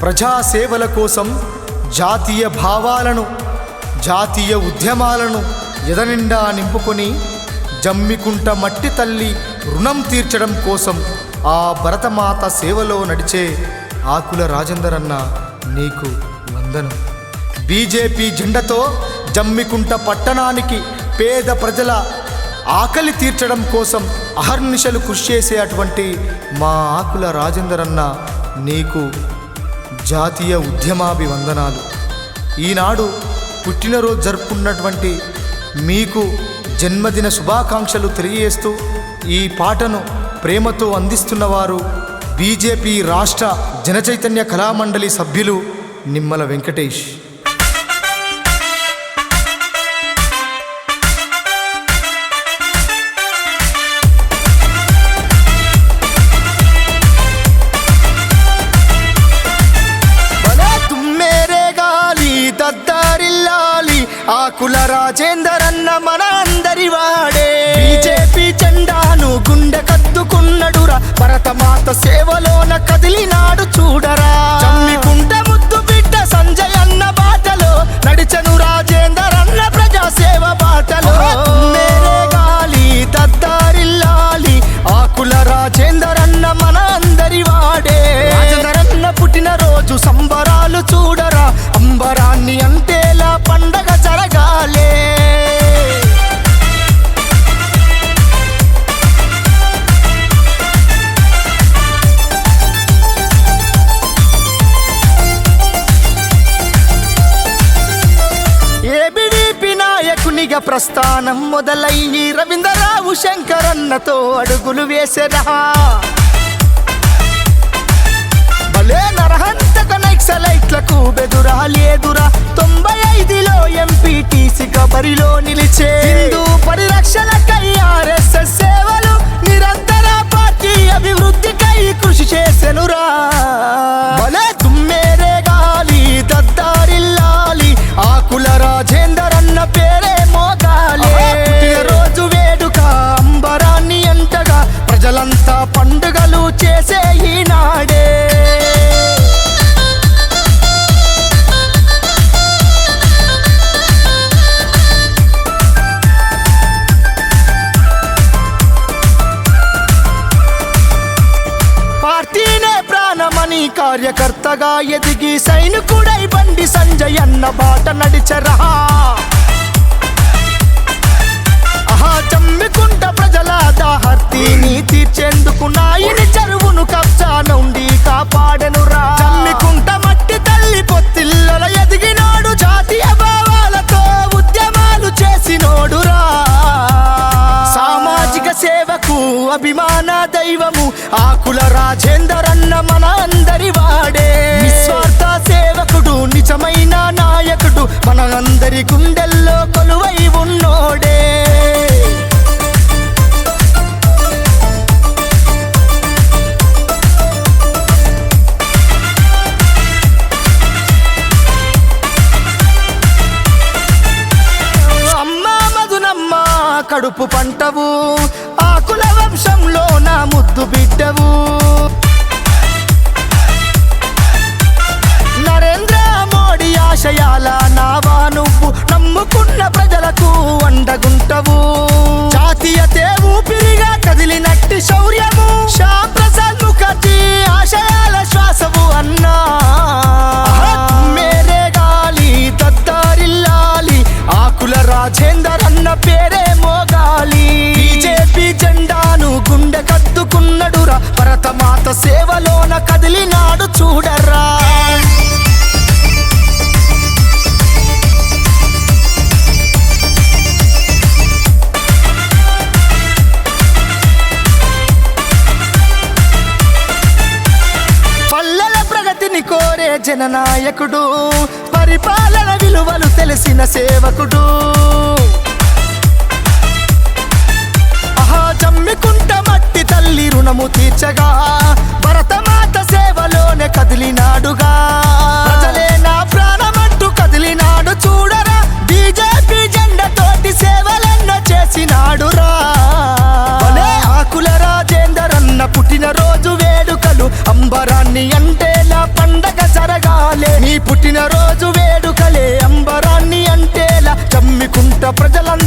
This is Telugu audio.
ప్రజాసేవల కోసం జాతీయ భావాలను జాతీయ ఉద్యమాలను ఎదనిండా నింపుకొని జమ్మికుంట మట్టి తల్లి రుణం తీర్చడం కోసం ఆ భరతమాత సేవలో నడిచే ఆకుల రాజేందర్ అన్న నీకు వందనం. బీజేపీ జెండతో జమ్మికుంట పట్టణానికి పేద ప్రజల ఆకలి తీర్చడం కోసం అహర్నిశలు కృషి చేసే అటువంటి మా ఆకుల రాజేందర్ అన్న నీకు జాతీయ ఉద్యమాభివందనాలు. ఈనాడు పుట్టినరోజు జరుపుకున్నటువంటి మీకు జన్మదిన శుభాకాంక్షలు తెలియజేస్తూ ఈ పాటను ప్రేమతో అందిస్తున్నవారు బీజేపీ రాష్ట్ర జనచైతన్య కళామండలి సభ్యులు నిమ్మల వెంకటేష్. ఆకుల రాజేందర్ అన్న మన అందరి వాడే. బీజేపీ జెండాను గుండె కత్తుకున్నడురా. భరతమాత సేవలోన కదిలినాడు చూడరా. జమ్మికుంట ముద్దు బిడ్డ సంజయ్ అన్న బాటలో. నడిచను రాజేందర్ అన్న ప్రజాసేవ బాటలో. తుమ్మేరే గాలి దద్దారిల్లాలి. ఆకుల రాజేందర్ అన్న మన అందరి వాడే. నడపల పుట్టిన రోజు సంబరాలు చూడరా. అంబరాన్ని అంతేలా నాయకునిగా ప్రస్థానం మొదలై రవీంద్రరావు శంకరన్నతో అడుగులు వేసెరా. భలే నరహంతక నక్సలైట్లకు బెదురా లేదురా. తొంభై ఐదులో ఎంపీటీసీ కబరిలో నిలిచే. ప్రజలంతా పండుగలు చేసే ఈనాడే పార్టీనే ప్రాణమని కార్యకర్తగా ఎదిగి సైనికుడై బండి సంజయ్ అన్న బాట నడిచరా. ఆహా కుల రాజేందర్ అన్న మన అందరి వాడే. నిస్వార్థ సేవకుడు నిజమైన నాయకుడు మన అందరి గుండెల్లో కొలువై ఉన్నోడే. కడుపు పంటవు. ఆకుల వంశంలో నా ముద్దు బిడ్డవు. నరేంద్ర మోడీ ఆశయాల నావా నువ్వు నమ్ముకున్న ప్రజలకు అండగుంటవు కోరే జననాయకుడు పరిపాలన విలువలు తెలిసిన సేవకుడు. ఆహా జమ్మికుంట మట్టి తల్లి రుణము తీర్చగా భరతమాత సేవలోనే కదిలినాడుగా. ప్రజలే నా ప్రాణమంటూ కదిలినాడు చూడరా బీజేపీ జెండా తోటి సేవలెన్నో చేసినాడురా. భలే ఆకుల రాజేందర్ అన్న పుట్టినరోజు వేడుకలు అంబరాన్ని అంటేలా పుట్టినరోజు వేడుకలే అంబరాన్ని అంటేలా చమ్మికుంట ప్రజలంతా